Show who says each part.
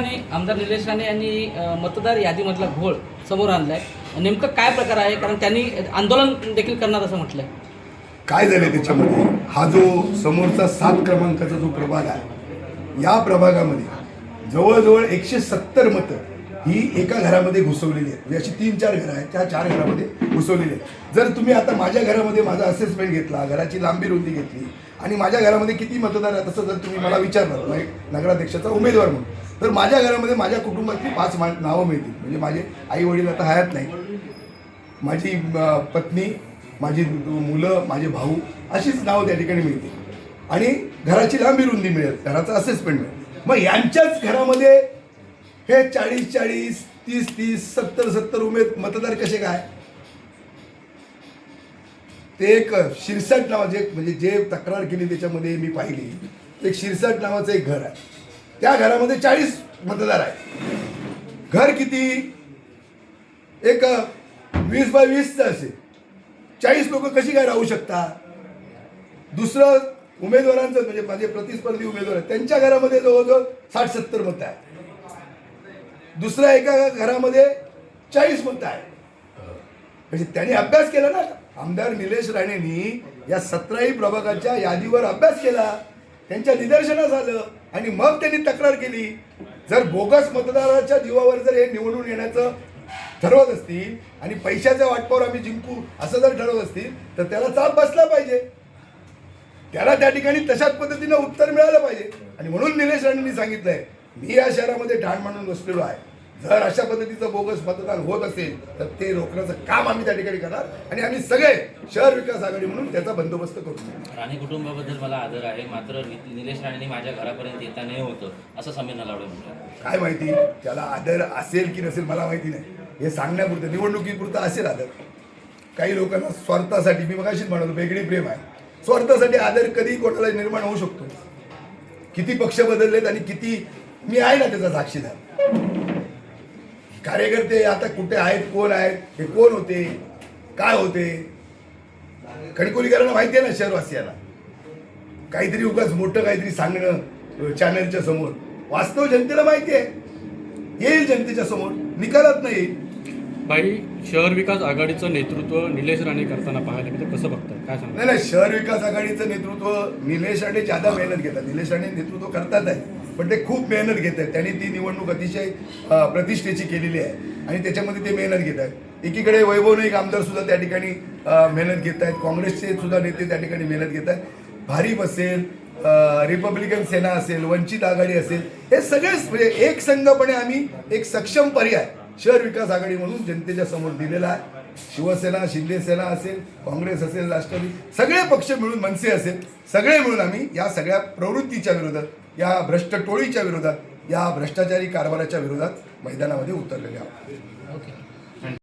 Speaker 1: राणे आमदार निलेश राणे यांनी मतदार यादीमधला घोळ समोर आणलाय. नेमकं काय प्रकार आहे? कारण त्यांनी आंदोलन देखील करणार असं म्हटलंय.
Speaker 2: काय झालं त्याच्यामध्ये? हा जो समोरचा सात क्रमांकाचा जो प्रभाग आहे या प्रभागामध्ये जवळजवळ एकशे सत्तर मतं ही एका घरामध्ये घुसवलेली आहेत. म्हणजे अशी तीन चार घरं आहेत त्या चार घरामध्ये घुसवलेली आहेत. जर तुम्ही आता माझ्या घरामध्ये माझा असेसमेंट घेतला घराची लांबी रुंदी घेतली आणि माझ्या घरामध्ये किती मतदार आहेत असं जर तुम्ही मला विचारलं म्हणजे नगराध्यक्षाचा उमेदवार म्हणून तर माझ्या घरामध्ये माझ्या कुटुंबातली पाच मा नावं मिळतील. म्हणजे माझे आई वडील आता हयात नाही माझी पत्नी माझी मुलं माझे भाऊ अशीच नावं त्या ठिकाणी मिळतील. आणि घराची लांबी रुंदी मिळेल. घराचा असेसमेंट मिळेल. मग यांच्याच घरामध्ये हे चाळीस चाळीस तीस तीस सत्तर सत्तर उमेद मतदार कसे काय? ते एक शिरसाट नावाचे म्हणजे जे तक्रार केली त्याच्यामध्ये मी पाहिली. एक शिरसाट नावाचं एक घर आहे. त्या घरामध्ये चाळीस मतदार आहे घर किती? एक वीस बाय वीसचं असेल. चाळीस लोक कशी काय राहू शकतात दुसरं उमेदवारांचं म्हणजे माझे प्रतिस्पर्धी उमेदवार आहेत त्यांच्या घरामध्ये जवळजवळ साठ सत्तर मतं आहे दुसऱ्या एका घरामध्ये चाळीस मतं आहे म्हणजे त्यांनी अभ्यास केला ना? आमदार निलेश राणेंनी या सतराही प्रभागाच्या यादीवर अभ्यास केला. त्यांच्या निदर्शनास आलं आणि मग त्यांनी तक्रार केली. जर बोगस मतदाराच्या जीवावर जर हे निवडून येण्याचं ठरवत असतील आणि पैशाच्या वाटपावर आम्ही जिंकू असं जर ठरवत असतील तर त्याला चाप बसला पाहिजे. त्याला त्या ठिकाणी तशाच पद्धतीनं उत्तर मिळालं पाहिजे. आणि म्हणून निलेश राणेंनी सांगितलंय मी या शहरामध्ये ठाण मांडून बसलेलो आहे. जर अशा पद्धतीचं बोगस मतदान होत असेल तर ते रोखण्याचं काम आम्ही त्या ठिकाणी करणार आणि आम्ही सगळे शहर विकास आघाडी म्हणून त्याचा बंदोबस्त करू.
Speaker 3: राणे कुटुंबाबद्दल मला आदर आहे. मात्र निलेश राणेंनी माझ्या घरापर्यंत येता नाही होतं असं समीर नलावडे म्हटलं.
Speaker 2: काय माहिती? त्याला आदर असेल की नसेल मला माहिती नाही. हे सांगण्यापुरतं निवडणुकीपुरतं असेल आदर. काही लोकांना स्वार्थासाठी मी मगाशीच म्हणालो वेगळी प्रेम आहे. स्वार्थासाठी आदर कधी कोणाला निर्माण होऊ शकतो. किती पक्ष बदललेत आणि किती मी आहे ना त्याचा साक्षीदार. कार्यकर्ते आता कुठे आहेत कोण आहेत हे कोण होते काय होते? कणकोलीकरांना माहिती आहे ना शहरवासियाला. काहीतरी उगाच मोठं काहीतरी सांगणं चॅनलच्या समोर. वास्तव जनतेला माहिती आहे. येईल जनतेच्या समोर. निकालात नाही
Speaker 4: बाई शहर विकास आघाडीचं नेतृत्व निलेश राणे करताना पाहायला मिळतं. कसं बघताय? काय सांगा
Speaker 2: नाही नाही शहर विकास आघाडीचं नेतृत्व निलेश राणे ज्यादा मेहनत घेतात. निलेश राणे नेतृत्व करतात आहे पण ते खूप मेहनत घेत आहेत. त्यांनी ती निवडणूक अतिशय प्रतिष्ठेची केलेली आहे. आणि त्याच्यामध्ये ते मेहनत घेत आहेत. एकीकडे वैभव नाईक आमदार सुद्धा त्या ठिकाणी मेहनत घेत आहेत. काँग्रेसचे सुद्धा नेते त्या ठिकाणी मेहनत घेत आहेत. भारीप असेल रिपब्लिकन सेना असेल वंचित आघाडी असेल हे सगळेच म्हणजे एक संघपणे आम्ही एक सक्षम पर्याय शहर विकास आघाडी म्हणून जनतेच्या समोर दिलेला आहे. शिवसेना शिंदेसेना असेल काँग्रेस असेल राष्ट्रवादी सगळे पक्ष मिळून मनसे असेल सगळे मिळून आम्ही या सगळ्या प्रवृत्तीच्या विरोधात या भ्रष्ट टोळीच्या विरोधात या भ्रष्टाचारी कारभाराच्या विरोधात मैदानामध्ये उतरलेले आहोत.
Speaker 1: ओके.